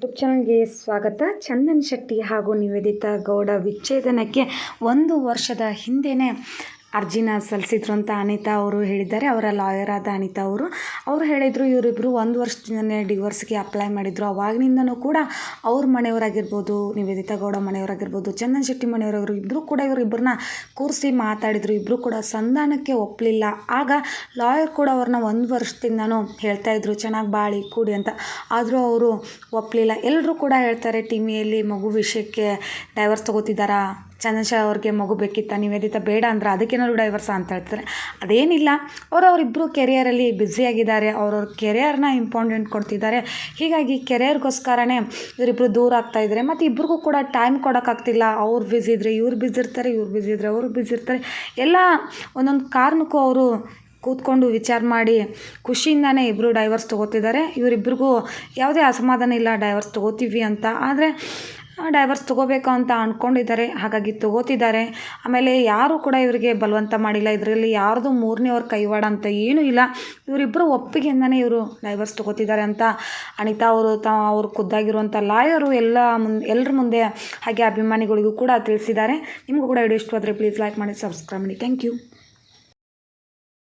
YouTube ಚಾನಲ್ಗೆ ಸ್ವಾಗತ. ಚಂದನ್ ಶೆಟ್ಟಿ ಹಾಗೂ ನಿವೇದಿತಾ ಗೌಡ ವಿಚ್ಛೇದನಕ್ಕೆ ಒಂದು ವರ್ಷದ ಹಿಂದೆಯೇ ಅರ್ಜಿನ ಸಲ್ಲಿಸಿದ್ರು ಅಂತ ಅನಿತಾ ಅವರು ಹೇಳಿದ್ದಾರೆ. ಅವರ ಲಾಯರ್ ಆದ ಅನಿತಾ ಅವರು. ಅವರು ಹೇಳಿದರು ಇವರಿಬ್ಬರು ಒಂದು ವರ್ಷದಿಂದನೇ ಡಿವೋರ್ಸ್ಗೆ ಅಪ್ಲೈ ಮಾಡಿದರು. ಅವಾಗಿನಿಂದನೂ ಕೂಡ ಅವ್ರ ಮನೆಯವರಾಗಿರ್ಬೋದು, ನಿವೇದಿತಾ ಗೌಡ ಮನೆಯವರಾಗಿರ್ಬೋದು, ಚಂದನ್ ಶೆಟ್ಟಿ ಮನೆಯವರವರು ಇಬ್ಬರು ಕೂಡ ಇವರಿಬ್ಬರನ್ನ ಕೂರಿಸಿ ಮಾತಾಡಿದರು. ಇಬ್ಬರು ಕೂಡ ಸಂಧಾನಕ್ಕೆ ಒಪ್ಪಲಿಲ್ಲ ಆಗ ಲಾಯರ್ ಕೂಡ ಅವ್ರನ್ನ ಒಂದು ವರ್ಷದಿಂದನೂ ಹೇಳ್ತಾ ಇದ್ರು, ಚೆನ್ನಾಗಿ ಬಾಳಿ, ಕೂಡಿ ಅಂತ. ಆದರೂ ಅವರು ಒಪ್ಪಲಿಲ್ಲ ಎಲ್ಲರೂ ಕೂಡ ಹೇಳ್ತಾರೆ ಟಿವಿಯಲ್ಲಿ ಮಗು ವಿಷಯಕ್ಕೆ ಡೈವರ್ಸ್ ತೊಗೋತಿದ್ದಾರಾ? ಚಂದನ್ ಅವ್ರಿಗೆ ಮಗು ಬೇಕಿತ್ತ ನಿವೇದಿತ ಬೇಡ ಅಂದ್ರೆ ಅದಕ್ಕೇನಾದ್ರು ಡೈವರ್ಸ ಅಂತ ಹೇಳ್ತಾರೆ ಅದೇನಿಲ್ಲ, ಅವರು ಅವರಿಬ್ಬರು ಕೆರಿಯರಲ್ಲಿ ಬ್ಯುಸಿಯಾಗಿದ್ದಾರೆ ಅವ್ರವ್ರ ಕೆರಿಯರ್ನ ಇಂಪಾರ್ಟೆಂಟ್ ಕೊಡ್ತಿದ್ದಾರೆ. ಹೀಗಾಗಿ ಕೆರಿಯರ್ಗೋಸ್ಕರನೇ ಇವರಿಬ್ಬರು ದೂರ ಆಗ್ತಾ ಇದ್ದಾರೆ ಮತ್ತು ಇಬ್ರಿಗೂ ಕೂಡ ಟೈಮ್ ಕೊಡೋಕ್ಕಾಗ್ತಿಲ್ಲ ಅವ್ರು ಬ್ಯುಸಿ ಇದ್ದರೆ ಇವ್ರು ಬ್ಯುಸಿ ಇರ್ತಾರೆ, ಇವ್ರು ಬ್ಯುಸಿ ಇದ್ದರೆ ಅವ್ರು ಬ್ಯುಸಿ ಇರ್ತಾರೆ. ಎಲ್ಲ ಒಂದೊಂದು ಕಾರಣಕ್ಕೂ ಅವರು ಕೂತ್ಕೊಂಡು ವಿಚಾರ ಮಾಡಿ ಖುಷಿಯಿಂದನೇ ಇಬ್ಬರು ಡೈವರ್ಸ್ ತೊಗೋತಿದ್ದಾರೆ. ಇವರಿಬ್ರಿಗೂ ಯಾವುದೇ ಅಸಮಾಧಾನ ಇಲ್ಲ ಡೈವರ್ಸ್ ತೊಗೋತೀವಿ ಅಂತ. ಆದರೆ ಡೈವರ್ಸ್ ತೊಗೋಬೇಕು ಅಂತ ಅಂದ್ಕೊಂಡಿದ್ದಾರೆ ಹಾಗಾಗಿ ತೊಗೋತಿದ್ದಾರೆ. ಆಮೇಲೆ ಯಾರೂ ಕೂಡ ಇವರಿಗೆ ಬಲವಂತ ಮಾಡಿಲ್ಲ. ಇದರಲ್ಲಿ ಯಾರ್ದು ಮೂರನೇವ್ರ ಕೈವಾಡ ಅಂತ ಏನೂ ಇಲ್ಲ. ಇವರಿಬ್ಬರು ಒಪ್ಪಿಗೆಯಿಂದನೇ ಇವರು ಡೈವರ್ಸ್ ತೊಗೋತಿದ್ದಾರೆ ಅಂತ ಅನಿತಾ ಅವರು ತ, ಅವ್ರು ಖುದ್ದಾಗಿರುವಂಥ ಲಾಯರು ಎಲ್ಲ ಮುಂದೆ ಎಲ್ಲರ ಮುಂದೆ ಹಾಗೆ ಅಭಿಮಾನಿಗಳಿಗೂ ಕೂಡ ತಿಳಿಸಿದ್ದಾರೆ. ನಿಮಗೂ ಕೂಡ ವಿಡಿಯೋ ಇಷ್ಟವಾದರೆ ಪ್ಲೀಸ್ ಲೈಕ್ ಮಾಡಿ ಸಬ್ಸ್ಕ್ರೈಬ್ ಮಾಡಿ. Thank you